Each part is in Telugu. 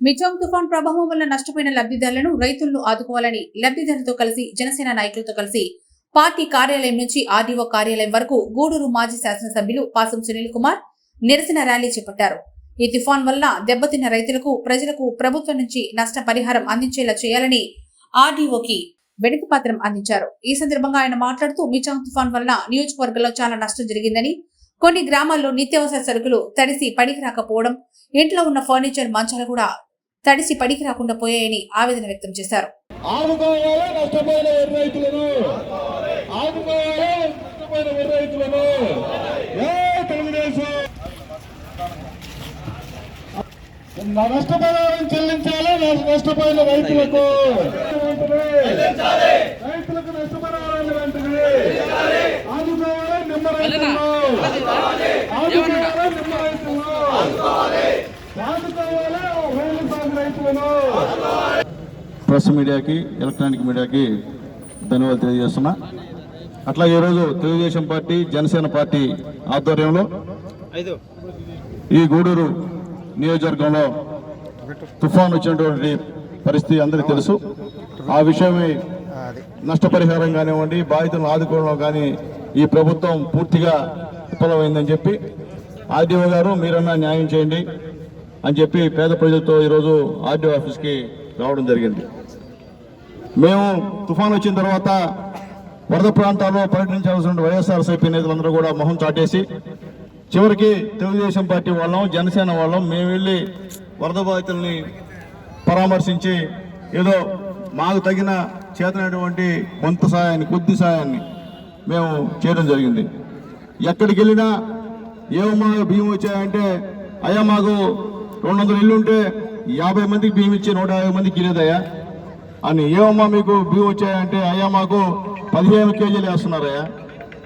మిచోంగ్ తుఫాన్ ప్రభావం వల్ల నష్టపోయిన లబ్ధిదారులను రైతులను ఆదుకోవాలని లబ్ధిదారులతో కలిసి జనసేన నాయకులతో కలిసి పార్టీ కార్యాలయం నుంచి ఆర్డీఓ కార్యాలయం వరకు గూడూరు మాజీ శాసనసభ్యులు పాసం సునీల్ కుమార్ నిరసన ర్యాలీ చేపట్టారు. ఈ తుఫాన్ వల్ల దెబ్బతిన్న రైతులకు ప్రజలకు ప్రభుత్వం నుంచి నష్ట పరిహారం అందించేలా చేయాలని ఆర్డీఓకి వెనుక పత్రం అందించారు. ఈ సందర్భంగా ఆయన మాట్లాడుతూ మిచాంగ్ తుఫాన్ వల్ల నియోజకవర్గంలో చాలా నష్టం జరిగిందని కొన్ని గ్రామాల్లో నిత్యావసర సరుకులు తడిసి పనికి రాకపోవడం ఇంట్లో ఉన్న ఫర్నిచర్ మంచాలు కూడా తడిసి పనికి రాకుండా పోయాయని ఆవేదన వ్యక్తం చేశారు. ఆదుకోవాలి నష్టపోయిన వరి రైతులను? ఆదుకోవాలి నష్టపోయిన వరి రైతులను? ఏ తెలుగుదేశం! నా నష్టపరిహారం చెల్లించాలి? నష్టపోయిన రైతులకు? వెంటనే రైతులకు నష్టపరిహారాన్ని వెంటనే! ఆదుకోవాలి నిమ్మ రైతులను ఆదుకోవాలి! నిమ్మ రైతులను ఆదుకోవాలి! రైలు సాగు రైతులను ప్రెస్ మీడియాకి ఎలక్ట్రానిక్ మీడియాకి ధన్యవాదాలు తెలియజేస్తున్నా. అట్లాగే ఈరోజు తెలుగుదేశం పార్టీ జనసేన పార్టీ ఆధ్వర్యంలో ఈ గూడూరు నియోజకవర్గంలో తుఫాన్ వచ్చినటువంటి పరిస్థితి అందరికీ తెలుసు. ఆ విషయమై నష్టపరిహారం కానివ్వండి బాధితులను ఆదుకోవడం కానీ ఈ ప్రభుత్వం పూర్తిగా విఫలమైందని చెప్పి ఆర్డీఓ గారు మీరన్నా న్యాయం చేయండి. అని చెప్పి పేద ప్రజలతో ఈరోజు ఆర్డీఓ ఆఫీస్కి రావడం జరిగింది. మేము తుఫాన్ వచ్చిన తర్వాత వరద ప్రాంతాల్లో పర్యటించాల్సిన వైఎస్ఆర్సీపీ నేతలందరూ కూడా మొహం చాటేసి చివరికి తెలుగుదేశం పార్టీ వాళ్ళం జనసేన వాళ్ళం మేము వెళ్ళి వరద బాధితుల్ని పరామర్శించి ఏదో మాకు తగిన చేతనటువంటి కొంత సాయాన్ని కొద్ది సాయాన్ని మేము చేయడం జరిగింది. ఎక్కడికి వెళ్ళినా ఏమో బియ్యం వచ్చాయంటే అయ్యా మాకు రెండు వందల ఇల్లు ఉంటే యాభై మందికి బియ్యం ఇచ్చి నూట యాభై మందికి ఇలేదయ్యా అని ఏమమ్మా మీకు బియ్యం వచ్చాయంటే అయ్యా మాకు పదిహేను కేజీలు వేస్తున్నారయ్యా.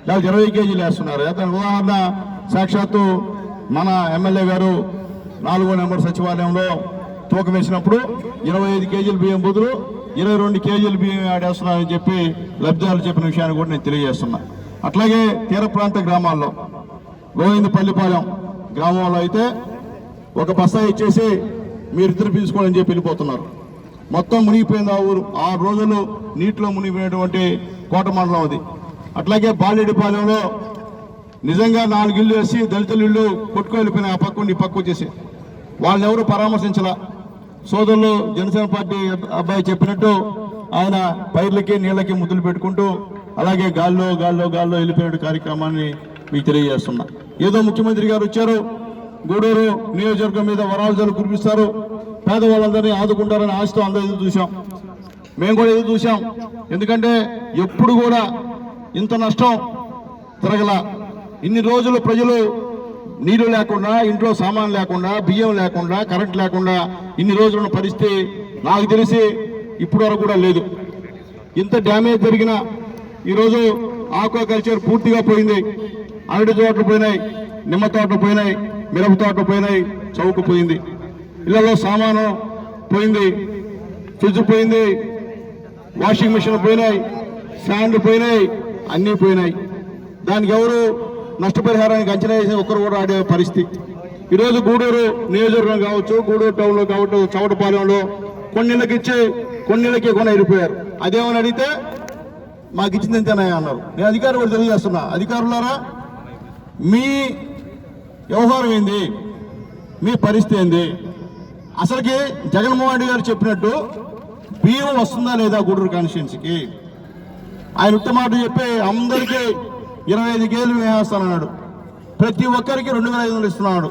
లేకపోతే ఇరవై కేజీలు వేస్తున్నారయ్యా. దాని ఉదాహరణ సాక్షాత్తు మన ఎమ్మెల్యే గారు నాలుగో నెంబర్ సచివాలయంలో తూకం వేసినప్పుడు ఇరవై ఐదు కేజీల బియ్యం బదులు ఇరవై రెండు కేజీల బియ్యం ఆడేస్తున్నారని చెప్పి లబ్ధిదారులు చెప్పిన విషయాన్ని కూడా నేను తెలియజేస్తున్నా. అట్లాగే తీర ప్రాంత గ్రామాల్లో గోవిందపల్లిపాలెం గ్రామంలో అయితే ఒక బస్తా ఇచ్చేసి మీరు ఇద్దరు అని చెప్పి వెళ్ళిపోతున్నారు. మొత్తం మునిగిపోయింది ఆ ఊరు. ఆరు రోజులు నీటిలో మునిగిపోయినటువంటి కోట మండలం అది. అట్లాగే బాలెడిపాలెంలో నిజంగా నాలుగు ఇళ్ళు వేసి దళితుల ఇళ్ళు కొట్టుకు వెళ్ళిపోయిన ఆ పక్క ఈ పక్క వచ్చేసి. వాళ్ళని ఎవరు పరామర్శించలా? సోదరులు జనసేన పార్టీ అబ్బాయి చెప్పినట్టు ఆయన పైర్లకి నీళ్ళకి ముద్దులు పెట్టుకుంటూ అలాగే గాల్లో గాల్లో గాల్లో వెళ్ళిపోయిన కార్యక్రమాన్ని మీకు తెలియజేస్తున్నా. ఏదో ముఖ్యమంత్రి గారు వచ్చారు. గూడూరు నియోజకవర్గం మీద వరాలు కురిపిస్తారు. పేదవాళ్ళందరినీ ఆదుకుంటారని ఆశతో అందరూ ఎదురు చూసాం మేము కూడా ఎదురు చూసాం ఎందుకంటే ఎప్పుడు కూడా ఇంత నష్టం తిరగల ఇన్ని రోజులు ప్రజలు నీళ్ళు లేకుండా ఇంట్లో సామాన్ లేకుండా బియ్యం లేకుండా కరెంట్ లేకుండా ఇన్ని రోజులు ఉన్న పరిస్థితి నాకు తెలిసి ఇప్పటి వరకు కూడా లేదు. ఇంత డ్యామేజ్ జరిగిన ఈరోజు ఆక్వాకల్చర్ పూర్తిగా పోయింది. అరటి తోటలు పోయినాయి నిమ్మ తోటలు పోయినాయి. మిరప పోయినాయి చౌక పోయింది. ఇళ్ళలో సామాను పోయింది ఫ్రిడ్జ్ పోయింది వాషింగ్ మిషన్ పోయినాయి ఫ్యాన్లు పోయినాయి అన్నీ పోయినాయి. దానికి ఎవరు నష్టపరిహారానికి అంచనా వేసిన ఒక్కరు కూడా ఆడే పరిస్థితి. ఈరోజు గూడూరు నియోజకవర్గం కావచ్చు గూడూరు టౌన్లో కావచ్చు చవటపాలెంలో కొన్నిళ్ళకి ఇచ్చి కొన్నిళ్ళకి కొన వెళ్ళిపోయారు అదేమని అడిగితే మాకు ఇచ్చింది అంతేనా అన్నారు. నేను అధికారులు కూడా తెలియజేస్తున్నా. అధికారులారా మీ వ్యవహారం ఏంది? మీ పరిస్థితి ఏంది? అసలుకి జగన్మోహన్ రెడ్డి గారు చెప్పినట్టు బియ్యం వస్తుందా లేదా గూడూరు కాన్స్టిట్యున్సీకి? ఆయన ఉత్త మాట చెప్పి అందరికీ ఇరవై ఐదు కేజీలు వేస్తానన్నాడు. ప్రతి ఒక్కరికి రెండు వేల ఐదు వందలు ఇస్తున్నాడు.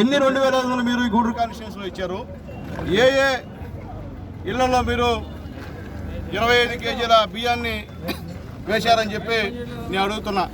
ఎన్ని రెండు వేల ఐదు వందలు మీరు ఈ గూడూరు కాన్స్టిట్యున్సీలో ఇచ్చారు? ఏ ఏ ఇళ్ళలో మీరు ఇరవై ఐదు కేజీల బియ్యాన్ని వేశారని చెప్పి నేను అడుగుతున్నా.